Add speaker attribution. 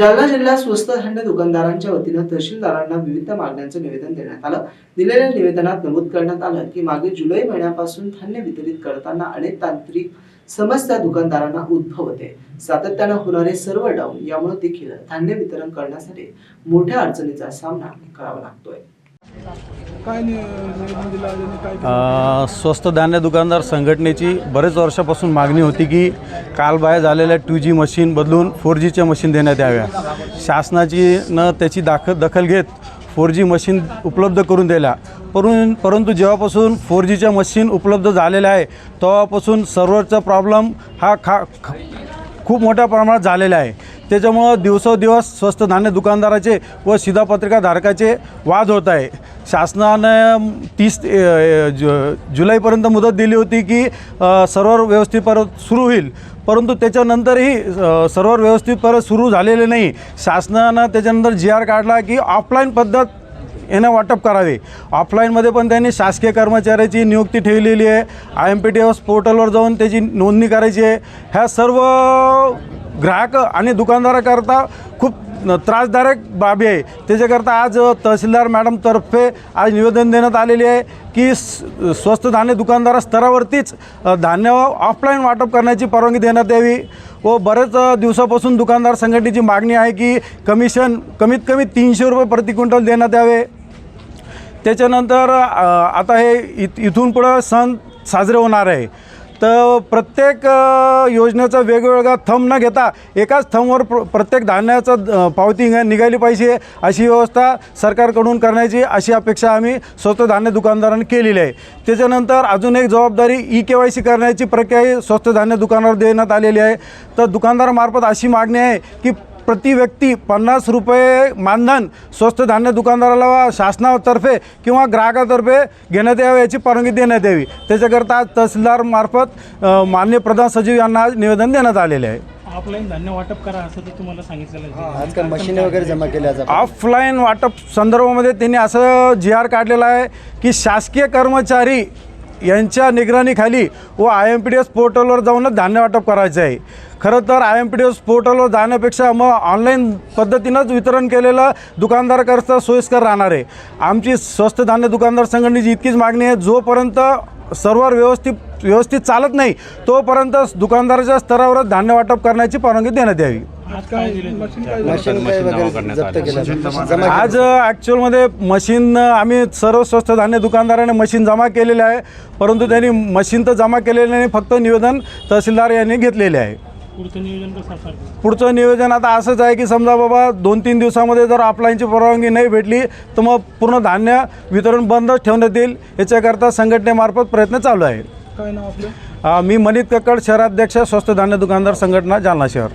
Speaker 1: जालना जिल्हा स्वस्त धान्य दुकानदारांच्या वतीनं तहसीलदारांना विविध मागण्यांचं निवेदन देण्यात आलं. दिलेल्या निवेदनात नमूद करण्यात आलं की मागे जुलै महिन्यापासून धान्य वितरित करताना अनेक तांत्रिक समस्या दुकानदारांना उद्भवते. सातत्यानं होणारे सर्व डाऊन यामुळे देखील धान्य वितरण करण्यासाठी मोठ्या अडचणीचा सामना करावा लागतोय.
Speaker 2: स्वस्त धान्य दुकानदार संघटनेची बरेच वर्षापासून मागणी होती की कालबाह्य झालेल्या टू जी मशीन बदलून फोर जीच्या मशीन देण्यात याव्या. शासनाची न त्याची दाख दखल घेत फोर जी मशीन उपलब्ध करून दिल्या. परंतु परंतु जेव्हापासून फोर जीच्या मशीन उपलब्ध झालेल्या आहे तेव्हापासून सर्व्हरचा प्रॉब्लेम हा खा खूप मोठ्या प्रमाणात झालेला आहे. त्याच्यामुळं दिवसोदिवस स्वस्त धान्य दुकानदाराचे व शिधापत्रिकाधारकाचे वाद होत आहे. शासनानं तीस जु जुलैपर्यंत मुदत दिली होती की सर्वर व्यवस्थित परत सुरू होईल. परंतु त्याच्यानंतरही सर्वर व्यवस्थित परत सुरू झालेले नाही. शासनानं त्याच्यानंतर जी आर काढला की ऑफलाईन पद्धत यानं वाटप करावे. ऑफलाईनमध्ये पण त्यांनी शासकीय कर्मचाऱ्याची नियुक्ती ठेवलेली आहे. I M P T S पोर्टलवर जाऊन त्याची नोंदणी करायची आहे. ह्या सर्व ग्राहक आणि दुकानदाराकरता खूप त्रासदायक बाबी आहे. त्याच्याकरता आज तहसीलदार मॅडमतर्फे आज निवेदन देण्यात आलेले आहे की स्वस्त धान्य दुकानदार स्तरावरतीच धान्य ऑफलाईन वाटप करण्याची परवानगी देण्यात यावी व बरेच दिवसापासून दुकानदार संघटनेची मागणी आहे की कमिशन कमीत कमी तीनशे रुपये प्रति क्विंटल देण्यात यावे. त्याच्यानंतर आता हे इथ इथून पुढं सण साजरे होणार आहे. तर प्रत्येक योजनेचा वेगवेगळा थंब न घेता एकाच थंबवर प्र प्रत्येक धान्याचं पावती निघाली पाहिजे अशी व्यवस्था सरकारकडून करण्याची अशी अपेक्षा आम्ही स्वस्त धान्य दुकानदारांनी केलेली आहे. त्याच्यानंतर अजून एक जबाबदारी ई के वाय सी करण्याची प्रक्रिया स्वस्त धान्य दुकानावर देण्यात आलेली आहे. तर दुकानदारामार्फत अशी मागणी आहे की प्रति व्यक्ती पन्नास रुपये मानधन स्वस्त धान्य दुकानदाराला शासनातर्फे किंवा ग्राहकातर्फे घेण्यात यावे याची परवानगी देण्यात यावी. त्याच्याकरता आज तहसीलदारमार्फत अ, माननीय प्रधान सचिव यांना आज निवेदन देण्यात आलेले आहे.
Speaker 3: ऑफलाईन धान्य वाटप करा असं तर तुम्हाला सांगितलेलं आहे.
Speaker 4: आजकाल मशीन वगैरे जमा केल्या जातात
Speaker 2: ऑफलाईन वाटप संदर्भामध्ये त्यांनी असं जी आर काढलेलं आहे की शासकीय कर्मचारी यांच्या निगराणीखाली व I M P D S पोर्टलवर जाऊनच धान्य वाटप करायचं आहे. खरं तर I M P D S पोर्टलवर जाण्यापेक्षा मग ऑनलाईन पद्धतीनंच वितरण केलेलं दुकानदाराकरता सोयीस्कर राहणार आहे. आमची स्वस्त धान्य दुकानदार संघटनेची इतकीच मागणी आहे जोपर्यंत सर्व्हर व्यवस्थित व्यवस्थित चालत नाही तोपर्यंत दुकानदाराच्या स्तरावरच धान्य वाटप करण्याची परवानगी देण्यात यावी.
Speaker 3: मशीन काय
Speaker 4: वगैरे जप्त
Speaker 2: आज ॲक्च्युअलमध्ये मशीन आम्ही सर्व स्वस्त धान्य दुकानदाराने मशीन जमा केलेले आहे. परंतु त्यांनी मशीन तर जमा केलेले नाही फक्त निवेदन तहसीलदार यांनी घेतलेले आहे.
Speaker 3: पुढचं नियोजन कसं असणार?
Speaker 2: पुढचं नियोजन आता असंच आहे की समजा बाबा दोन तीन दिवसामध्ये जर ऑफलाईनची परवानगी नाही भेटली तर मग पूर्ण धान्य वितरण बंदच ठेवण्यात येईल. याच्याकरता संघटनेमार्फत प्रयत्न चालू आहे.
Speaker 3: काय नाव आपलं?
Speaker 2: मी मनित कक्कड शहराध्यक्ष स्वस्त धान्य दुकानदार संघटना जालना शहर.